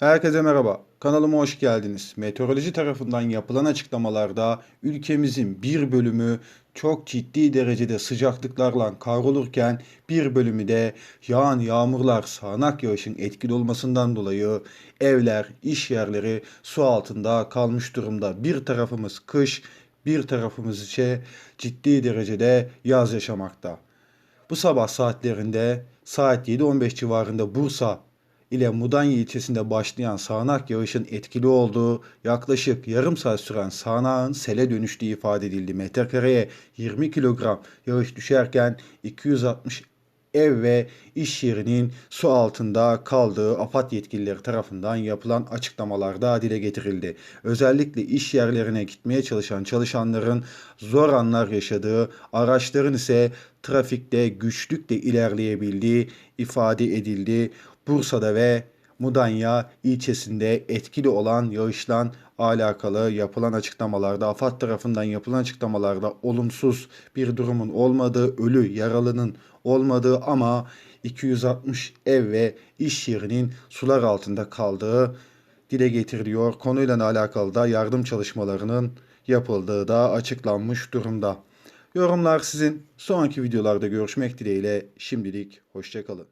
Herkese merhaba. Kanalıma hoş geldiniz. Meteoroloji tarafından yapılan açıklamalarda ülkemizin bir bölümü çok ciddi derecede sıcaklıklarla kavrulurken bir bölümü de yağan yağmurlar, sağanak yağışın etkili olmasından dolayı evler, iş yerleri su altında kalmış durumda. Bir tarafımız kış, bir tarafımız ise ciddi derecede yaz yaşamakta. Bu sabah saatlerinde saat 7.15 civarında Bursa ile Mudanya ilçesinde başlayan sağanak yağışın etkili olduğu yaklaşık yarım saat süren sağanağın sele dönüştüğü ifade edildi. Metrekareye 20 kilogram yağış düşerken 260 ev ve iş yerinin su altında kaldığı AFAD yetkilileri tarafından yapılan açıklamalarda dile getirildi. Özellikle iş yerlerine gitmeye çalışan çalışanların zor anlar yaşadığı, araçların ise trafikte güçlükle ilerleyebildiği ifade edildi. Bursa'da ve Mudanya ilçesinde etkili olan yağışla alakalı yapılan açıklamalarda, AFAD tarafından yapılan açıklamalarda olumsuz bir durumun olmadığı, ölü, yaralının olmadığı ama 260 ev ve iş yerinin sular altında kaldığı dile getiriliyor. Konuyla alakalı da yardım çalışmalarının yapıldığı da açıklanmış durumda. Yorumlar sizin. Sonraki videolarda görüşmek dileğiyle şimdilik hoşçakalın.